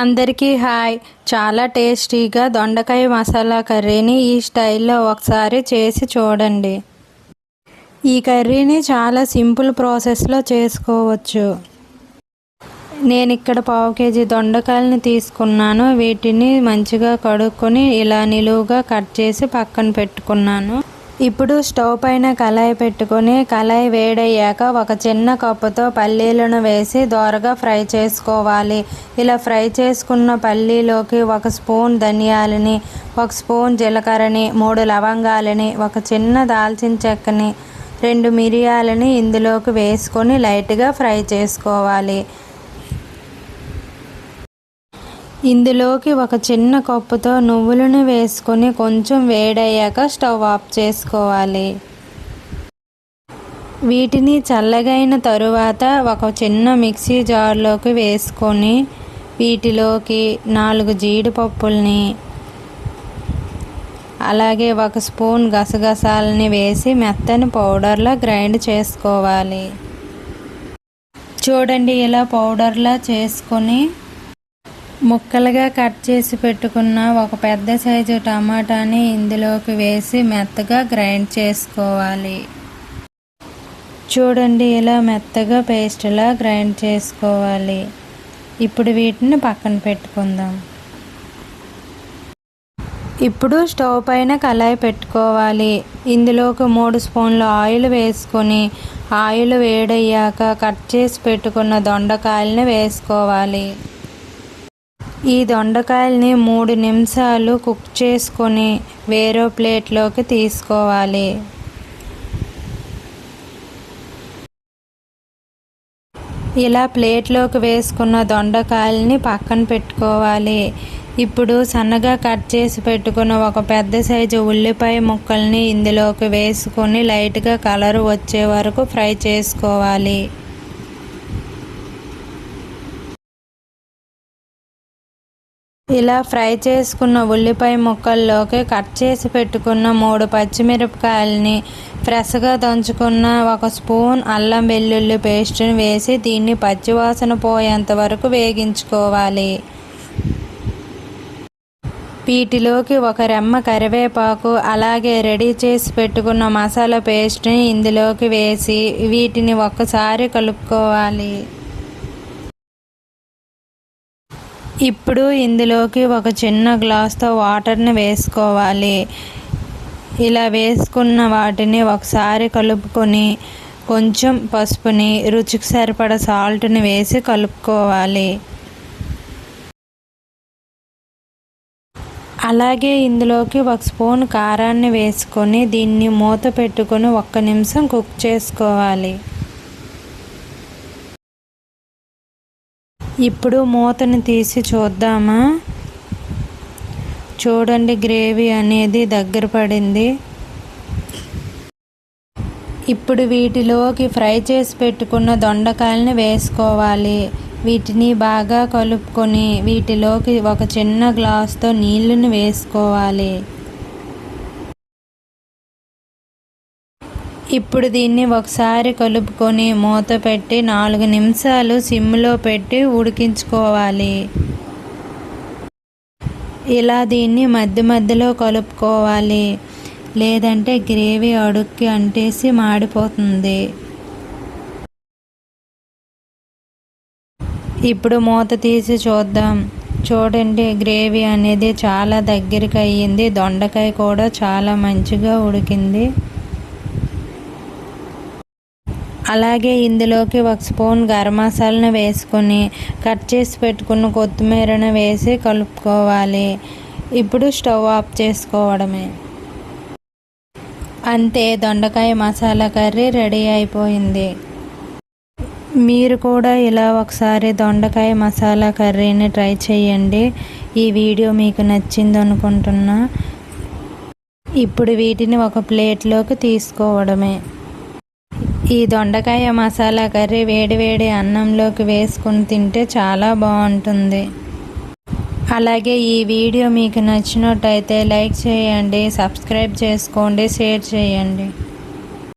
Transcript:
అందరికీ హాయ్. చాలా టేస్టీగా దొండకాయ మసాలా కర్రీని ఈ స్టైల్లో ఒకసారి చేసి చూడండి. ఈ కర్రీని చాలా సింపుల్ ప్రాసెస్లో చేసుకోవచ్చు. నేను ఇక్కడ పావు కేజీ దొండకాయలని తీసుకున్నాను. వీటిని మంచిగా కడుక్కొని ఇలా నిలువుగా కట్ చేసి పక్కన పెట్టుకున్నాను. ఇప్పుడు స్టవ్ పైన కళాయి పెట్టుకొని కళాయి వేడయ్యాక ఒక చిన్న కప్పుతో పల్లీలను వేసి దోరగా ఫ్రై చేసుకోవాలి. ఇలా ఫ్రై చేసుకున్న పల్లీలోకి ఒక స్పూన్ ధనియాలని ఒక స్పూన్ జీలకర్రని మూడు లవంగాలని ఒక చిన్న దాల్చిన చెక్కని రెండు మిరియాలని ఇందులోకి వేసుకొని లైట్గా ఫ్రై చేసుకోవాలి. ఇందులోకి ఒక చిన్న కప్పుతో నువ్వులను వేసుకొని కొంచెం వేడయ్యాక స్టవ్ ఆఫ్ చేసుకోవాలి. వీటిని చల్లగైన తరువాత ఒక చిన్న మిక్సీ జార్లోకి వేసుకొని వీటిలోకి నాలుగు జీడిపప్పుల్ని అలాగే ఒక స్పూన్ గసగసాలని వేసి మెత్తని పౌడర్లా గ్రైండ్ చేసుకోవాలి. చూడండి ఇలా పౌడర్లా చేసుకొని ముక్కలుగా కట్ చేసి పెట్టుకున్న ఒక పెద్ద సైజు టమాటాని ఇందులోకి వేసి మెత్తగా గ్రైండ్ చేసుకోవాలి. చూడండి ఇలా మెత్తగా పేస్ట్లా గ్రైండ్ చేసుకోవాలి. ఇప్పుడు వీటిని పక్కన పెట్టుకుందాం. ఇప్పుడు స్టవ్ పైన కళాయి పెట్టుకోవాలి. ఇందులోకి మూడు స్పూన్ల ఆయిల్ వేసుకొని ఆయిల్ వేడయ్యాక కట్ చేసి పెట్టుకున్న దొండకాయలని వేసుకోవాలి. ఈ దొండకాయల్ని మూడు నిమిషాలు కుక్ చేసుకొని వేరే ప్లేట్లోకి తీసుకోవాలి. ఇలా ప్లేట్లోకి వేసుకున్న దొండకాయల్ని పక్కన పెట్టుకోవాలి. ఇప్పుడు సన్నగా కట్ చేసి పెట్టుకున్న ఒక పెద్ద సైజు ఉల్లిపాయ ముక్కల్ని ఇందులోకి వేసుకొని లైట్గా కలర్ వచ్చే వరకు ఫ్రై చేసుకోవాలి. ఇలా ఫ్రై చేసుకున్న ఉల్లిపాయ ముక్కల్లోకి కట్ చేసి పెట్టుకున్న మూడు పచ్చిమిరపకాయలని ఫ్రెష్గా దంచుకున్న ఒక స్పూన్ అల్లం వెల్లుల్లి పేస్ట్ని వేసి దీన్ని పచ్చివాసన పోయేంత వరకు వేగించుకోవాలి. వీటిలోకి ఒక రెమ్మ కరివేపాకు అలాగే రెడీ చేసి పెట్టుకున్న మసాలా పేస్ట్ని ఇందులోకి వేసి వీటిని ఒక్కసారి కలుపుకోవాలి. ఇప్పుడు ఇందులోకి ఒక చిన్న గ్లాస్తో వాటర్ని వేసుకోవాలి. ఇలా వేసుకున్న వాటిని ఒకసారి కలుపుకొని కొంచెం పసుపుని రుచికి సరిపడ సాల్ట్ని వేసి కలుపుకోవాలి. అలాగే ఇందులోకి ఒక స్పూన్ కారాన్ని వేసుకొని దీన్ని మూత పెట్టుకొని ఒక్క నిమిషం కుక్ చేసుకోవాలి. ఇప్పుడు మూతని తీసి చూద్దామా? చూడండి గ్రేవీ అనేది దగ్గర పడింది. ఇప్పుడు వీటిలోకి ఫ్రై చేసి పెట్టుకున్న దొండకాయలని వేసుకోవాలి. వీటిని బాగా కలుపుకొని వీటిలోకి ఒక చిన్న గ్లాస్తో నీళ్ళని వేసుకోవాలి. ఇప్పుడు దీన్ని ఒకసారి కలుపుకొని మూత పెట్టి నాలుగు నిమిషాలు సిమ్లో పెట్టి ఉడికించుకోవాలి. ఇలా దీన్ని మధ్య మధ్యలో కలుపుకోవాలి. లేదంటే గ్రేవీ అడుక్కి అంటేసి మాడిపోతుంది. ఇప్పుడు మూత తీసి చూద్దాం. చూడండి గ్రేవీ అనేది చాలా దగ్గరికి అయ్యింది. దొండకాయ కూడా చాలా మంచిగా ఉడికింది. అలాగే ఇందులోకి ఒక స్పూన్ గరం మసాలాను వేసుకొని కట్ చేసి పెట్టుకున్న కొత్తిమీరను వేసి కలుపుకోవాలి. ఇప్పుడు స్టవ్ ఆఫ్ చేసుకోవడమే. అంతే దొండకాయ మసాలా కర్రీ రెడీ అయిపోయింది. మీరు కూడా ఇలా ఒకసారి దొండకాయ మసాలా కర్రీని ట్రై చేయండి. ఈ వీడియో మీకు నచ్చింది అనుకుంటున్నా. ఇప్పుడు వీటిని ఒక ప్లేట్లోకి తీసుకోవడమే. ఈ దొండకాయ మసాలా కర్రీ వేడివేడి అన్నంలోకి వేసుకుని తింటే చాలా బాగుంటుంది. అలాగే ఈ వీడియో మీకు నచ్చినట్టయితే లైక్ చేయండి సబ్స్క్రైబ్ చేసుకోండి షేర్ చేయండి.